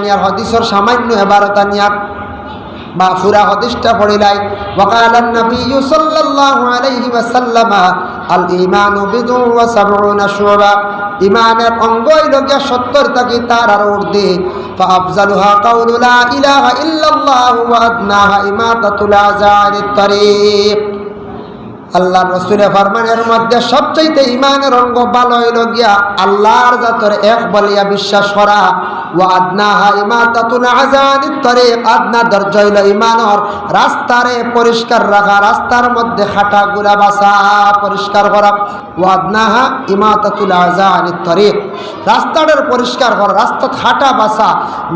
Near হদিসর সামান্য এবারতা near বা ফুরা হদিসটা পড়িলাই وقال النبي صلى الله عليه وسلم الايمان بضع وسبعون شعبة ইমানের অঙ্গ হইল গিয়া সত্তর থাকি তার আর ঊর্ধ্বে فافضلها قول لا اله الا الله وادناها اماطه الاذى عن الطريق আল্লাহ রসুলের ফরমানের মধ্যে সবচাইতে ইমানের অঙ্গ ভালো হইল গিয়া আল্লাহর জাতর এক বলিয়া বিশ্বাস করা ও আদনাহা ইমাতাতুল আজানিত তরে আদনা দর্জ হইল ইমানর রাস্তারে পরিষ্কার রাখা, রাস্তার মধ্যে খাটা গুলা বাসা পরিষ্কার করা। ও আদনাহা ইমাতাতুল আজানিত তরে রাস্তাটার পরিষ্কার করা রাস্তা খাটা বাসা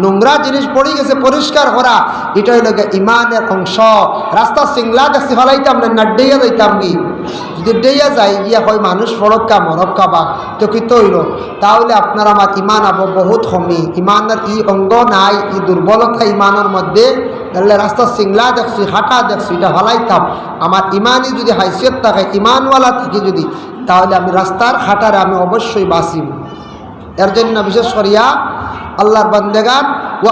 নোংরা জিনিস পড়ে গেছে, পরিষ্কার করা। এটা হইল ইমানের অংশ। রাস্তা সিংলা দেখছি, ফলাইতাম না নাড্ডাইয়া যাইতাম কি? যদি ডেইয়া যাই গিয়া হয় মানুষ ফরক্কা মরক্কা বা তো কি তৈল? তাহলে আপনার আমার ইমান আবো বহুত কমি। ইমানের ই অঙ্গ নাই, ই দুর্বলতা ইমানের মধ্যে। তাহলে রাস্তা সিংলা দেখছি হাঁটা দেখছি, এটা ভালাইতাম। আমার ইমানই যদি হাইসিয়ত থাকে ইমানওয়ালা থাকি যদি, তাহলে আমি রাস্তার হাঁটারে আমি অবশ্যই বাঁচিব এর জন্য বিশেষ করিয়া আল্লাহর বন্দেগান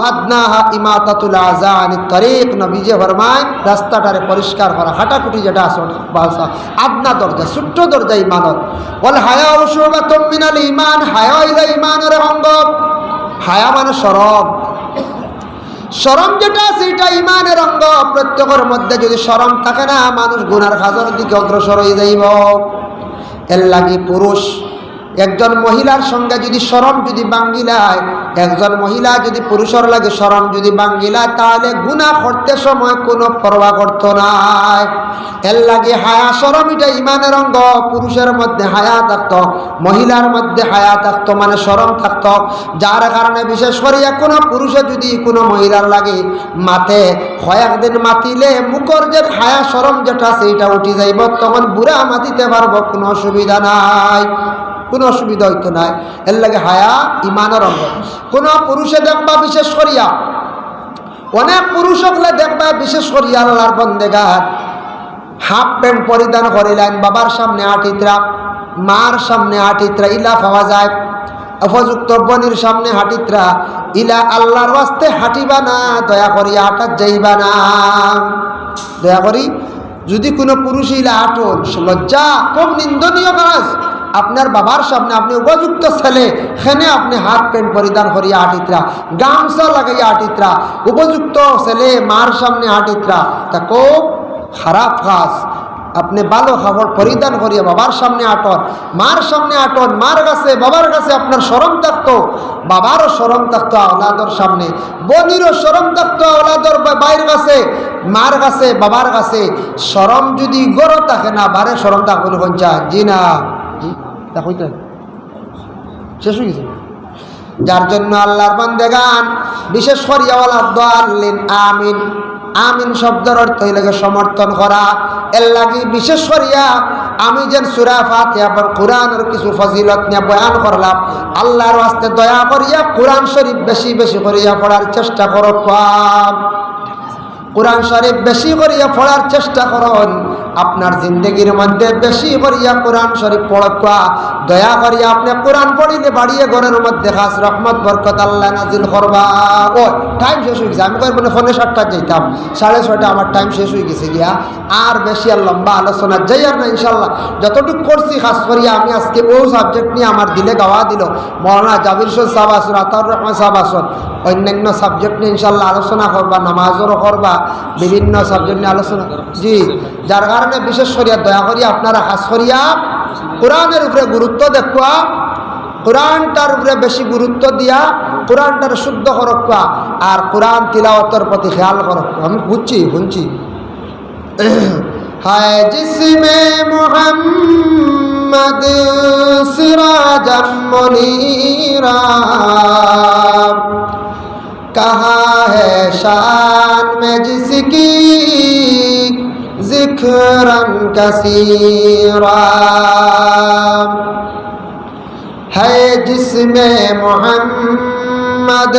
আদনাহা ইমাতাতুল আজান তরিক, নবীজে ফরমায়, রাস্তাটারে পরিষ্কার করা, হাঁটাকুটি যেটা ওটা বাসা আদনা দরজা, ছোট্ট দরজা ইমানত। বল হায়া ওসুবা তমিনাল ইমান হায়া ইলা ইমানের অঙ্গ। হায়া মানে সরব সরম যেটা আছে এটা ইমানের অঙ্গ। প্রত্যেকের মধ্যে যদি সরম থাকে না, মানুষ গুনার খাজর দিকে অগ্রসর হয়ে যাইব। এর লাগি পুরুষ একজন মহিলার সঙ্গে যদি সরম যদি বাঙ্গিলায় একজন মহিলা যদি পুরুষের লাগে সরম যদি বাঙ্গিলায় তাহলে গুণা করতে সময় কোনো পরোয়া করত নাই। এর লাগে হায়া সরম এটা ইমানের অঙ্গ, পুরুষের মধ্যে হায়া থাকত, মহিলার মধ্যে হায়া থাকত মানে সরম থাকত। যার কারণে বিশেষ করিয়া কোনো পুরুষে যদি কোনো মহিলার লাগে মাথে কয়েকদিন মাতিলে মুখর যে হায়া সরম যেটা এটা উঠি যাইব, তখন বুড়া মাতিতে পারব, কোনো অসুবিধা নাই। কোনো অসুবিধা হইতো নাই এর লাগে হায়া, ইমানের অঙ্গ কোনো পুরুষে দেখবা বিশেষ করিয়া। অনেক পুরুষ হলে দেখবা বিশেষ করিয়া আল্লাহর বন্দেগার। হাফ প্যান্ট পরিধান করিলেন বাবার সামনে আটিত্রা মার সামনে আটিত্রা ইলা পাওয়া যায়। উপযুক্ত বনির সামনে হাঁটিত্রা ইলা আল্লাহর ওয়াস্তে হাঁটিবা না, দয়া করি হাঁটার যাইবা না। দয়া করি, যদি কোনো পুরুষ ইলা আটন, লজ্জা, খুব নিন্দনীয় কাজ। আপনার বাবার সামনে আপনি উপযুক্ত ছেলে সেনে আপনি হাফ প্যান্ট পরিধান করিয়া আটিত্রা। গামছা লাগাইয়া আটিত্রা। উপযুক্ত ছেলে, মার সামনে আটিত্রা। তা খুব খারাপ কাজ। আপনি ভালো খাবার পরিধান করিয়া বাবার সামনে আটন। মার সামনে আটন। মার কাছে, বাবার কাছে আপনার সরম থাকতো বাবারও সরম থাকতো আওলাদর সামনে। বনিরও সরম থাকতো আওলাদর বাইর কাছে, মার কাছে, বাবার কাছে। সরম যদি গড় থাকে না, বারে সরম থাকবে পঞ্চা জি না। তা হইতে শেষ হয়ে গেছে। যার জন্য আল্লাহর বান্দেগান, বিশেষ করিয়া ওয়ালা আমিন। আমিন শব্দের অর্থ হইলে সমর্থন করা। এর লাগি বিশেষ করিয়া আমি যেন সুরা ফাতিহা পর কোরআনের কিছু ফজিলত নিয়ে বয়ান করলাম, আল্লাহর আস্তে দয়া করিয়া কোরআন শরীফ বেশি বেশি করিয়া পড়ার চেষ্টা করো কোরআন শরীফ বেশি করিয়া পড়ার চেষ্টা করুন। আপনার জিন্দগির মধ্যে বেশি করিয়া কোরআন শরীফ পড়কা দয়া করিয়া আপনি কোরআন পড়িলে বাড়িয়ে ঘরের মধ্যে খাস রহমত, বরকত আল্লাহ নাজিল করবা। ও টাইম শেষ হয়ে গেছে। আমি কই মানে ফোনে সাতটা যাইতাম। সাড়ে ছয়টা আমার টাইম শেষ হয়ে গেছে গিয়া। আর বেশি আর লম্বা আলোচনা যাই আর না ইনশাল্লাহ যতটুকু করছি খাস করিয়া আমি আজকে ও সাবজেক্ট নিয়ে আমার দিলে গাওয়া দিল। মৌলানা জাবির সাহেব আসুন আতাউর রহমান সাহেব আসুন অন্যান্য সাবজেক্ট নিয়ে ইনশাল্লাহ আলোচনা করবা, নামাজও করবা, বিভিন্ন সাবজেক্ট নিয়ে আলোচনা জি, যার কারণে বিশেষ করিয়া দয়া করিয়া আপনারা খাস করিয়া কোরআনের উপরে গুরুত্ব দেখুয়া, কোরআনটার উপরে বেশি গুরুত্ব দিয়া কোরআনটার শুদ্ধ করক্কা আর কোরআন তিলাওয়াতের প্রতি খেয়াল করক্কা আমি বুঝছি, শুনছি। হায় জিসমে کہاں ہے شان میں جس کی ذکرن کثیرا ہے جس میں محمد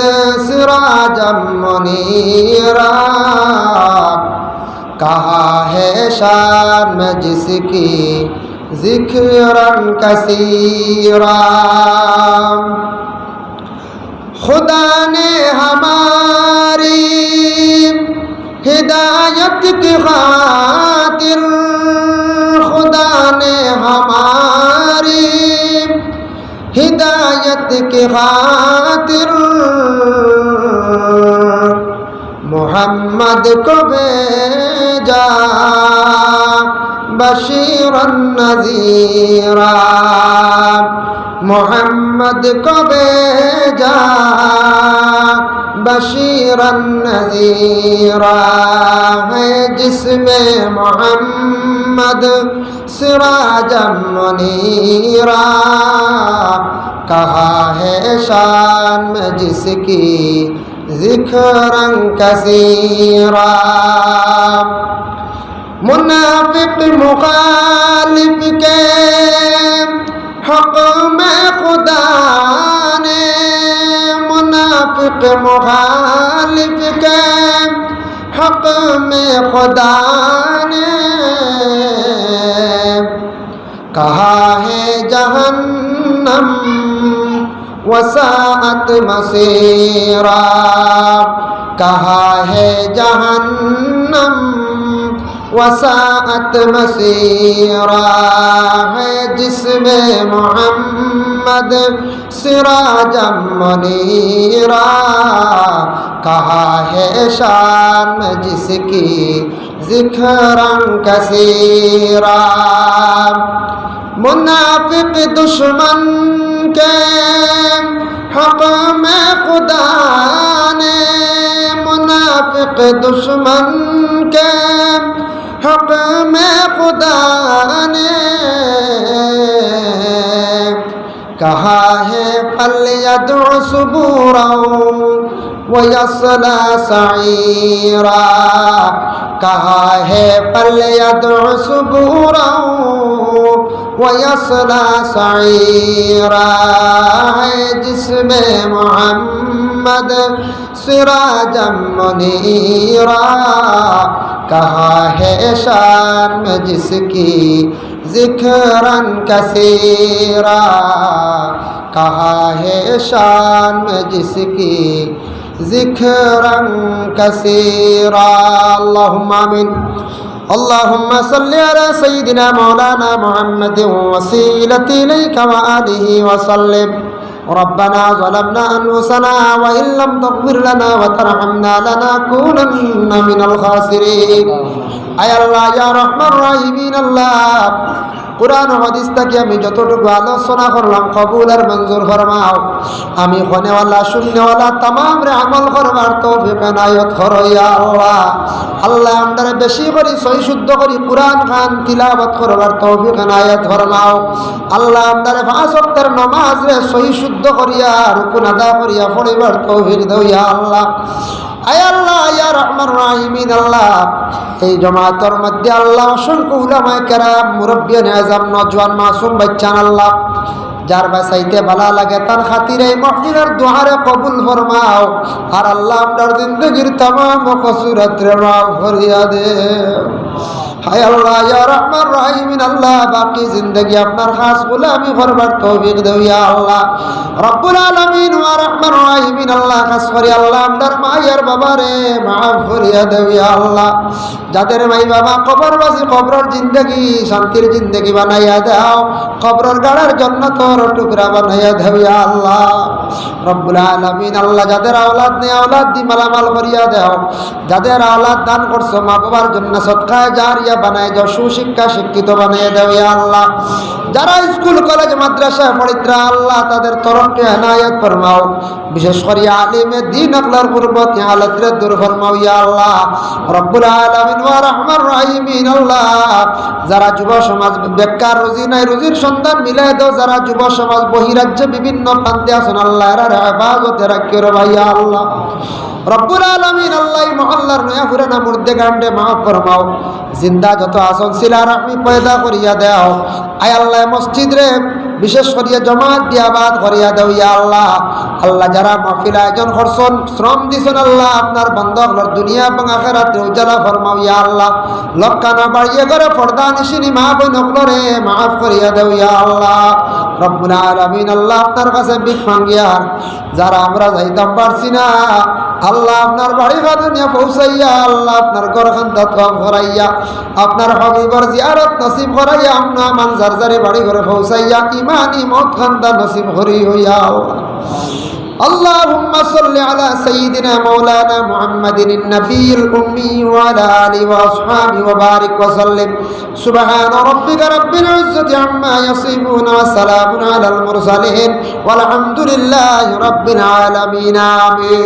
سراجم منیرا کہا ہے شان میں جس کی ذکر کثیرا खुदा ने हमारी हिदायत की खातिर खुदा ने हमारी हिदायत की खातिर मोहम्मद को भेजा बशीर नजीरा মোহাম্মদ কবে যা بشیرن نذیرا ہے جس میں محمد سراج منیرا کہا ہے شان میں جس کی ذکرن کثیرا منافق مخالف کے मुनाफिक मुखालिफ के हक में खुदा ने कहा है जहन्नम वसात मसीरा कहा है जहन्नम वसात मसीरा है जिसमें मोहम्मद سراجا منیرا کہا ہے شام جس کی ذکر کثیرا منافق دشمن کے حق میں خدا نے منافق دشمن کے حق میں خدا نے कहा है फल यदो सुबूरा वयसला सईरा कहा है पल यदो सुबूरा वयसला सईरा है जिसमें मोहम्मद सिराजम मुनीरा कहा है शान में ذكرا كثيرا کہا ہے شان میں جس کی ذکرا کثیرا اللہم آمین اللهم صل على سيدنا مولانا محمد وسيلتي إليك وآله وسلم ربنا ظلمنا أنفسنا وإن لم تغفر لنا وترحمنا لنكونن من الخاسرين. أي الله يا رحمن الراحمين الله. কোরআন হাদিস থেকে আমি যতটুকু আলোচনা করলাম, কবুল আর মঞ্জুর ফরমাও। আমি খনেওয়ালা শূন্যওয়ালা তামাম রে আমল করবার করইয়া আল্লাহ আল্লাহ আমরা বেশি করি সহি শুদ্ধ করি কোরআন খান তিলাবত করবার তৌফিক নায়ত ফরমাও। আল্লাহ আমরা পাঁচ ওয়াক্তের নমাজ রে সহি শুদ্ধ করিয়া, রুকুন আদা করিয়া পড়িবার তৌফিক দইয়া আল্লাহ। আয় আল্লাহ, ইয়া রহমান রাহিমিন, আল্লাহ। এই জমাতর মধ্যে আল্লাহ অসংখ্য উলামায় কেরাম, মুরব্বী নেজাম, নজওয়ান, মাসুম, বাচ্চান, আল্লাহ। যার বাসাইতে ভালা লাগে, তার খাতির এই মহফিলের দোহারে কবুল ফরমাও। আর আল্লাহ আপনার জিন্দগির তাম কসুরত্রে মাফ করিয়া দে আল্লাহ আমি আল্লাহ। আল্লাহ করি আল্লাহ যাদের মাই বাবা কবরবাসী, কবরের জিন্দগি, শান্তির জিন্দগি বানাইয়া দাও, কবরের গাড়ার জন্য তোর টুকরা বানাইয়া দেও আল্লাহ। রব্বুল আলামিন, আল্লাহ যাদের আওলাদ নেই, আওলাদ দি মালামাল করিয়া দাও। যাদের আওলাদ দান করছ, মা বাবার জন্য সৎকায় জারিয়া বানায় যাও সুশিক্ষা শিক্ষিত বানিয়ে দাও, ইয়া আল্লাহ। যারা স্কুল, কলেজ মাদ্রাসায় পড়িত্রা, আল্লাহ তাদের তরফকে এনায়ত ফরমাও। বিশেষ করে আলিমে দিন আকলার পূর্বত হালতরে দূর ফরমাও, ইয়া আল্লাহ। রব্বুল আলামিন, ওয়া রহমান রাহিমিন, আল্লাহ। যারা যুব সমাজ বেকার, রুজি নাই, রুজির সন্ধান মিলাই দাও, যারা যুব সমাজ বহিরাজ্যে বিভিন্ন প্রান্তে আছেন, আল্লাহ এরা হেফাজতে রাখিও রে ভাইয়া আল্লাহ। রব্বুল আলামিন, আল্লাহ মহল্লার নয়া আয় আল্লাহ, মসজিদ রে আপনার বন্ধকর দুনিয়া এবং আখেরাতে উজ্জ্বলা ফরমাও, ইয়া আল্লাহ। লক্ষানা বাড়িয়ে করে পর্দা নিশিনি মা বই নকলরে মাফ করিয়া দেও, ইয়া আল্লাহ। রব্বুল আলামিন আল্লাহ আপনার কাছে বিক মাঙ্গিয়ার যারা আমরা যাইতাম পারছি না, আল্লাহ আপনার বাড়ি খাতে নিয়ে পৌঁছাইয়া, আল্লাহ আপনার ঘর খান্তা তফ করাইয়া, আপনার হবিবর জিয়ারত নসিব করাইয়া মান মানজার জারে বাড়ি ঘরে পৌঁছাইয়া, ইমান ইমত খান্দা নসিব করি হইয়া اللهم صل على سيدنا مولانا محمد النبي الأمي وعلى آله وأصحابه وبارك وسلم سبحان ربك رب العزة عما يصفون وسلام على المرسلين والحمد لله رب العالمين آمين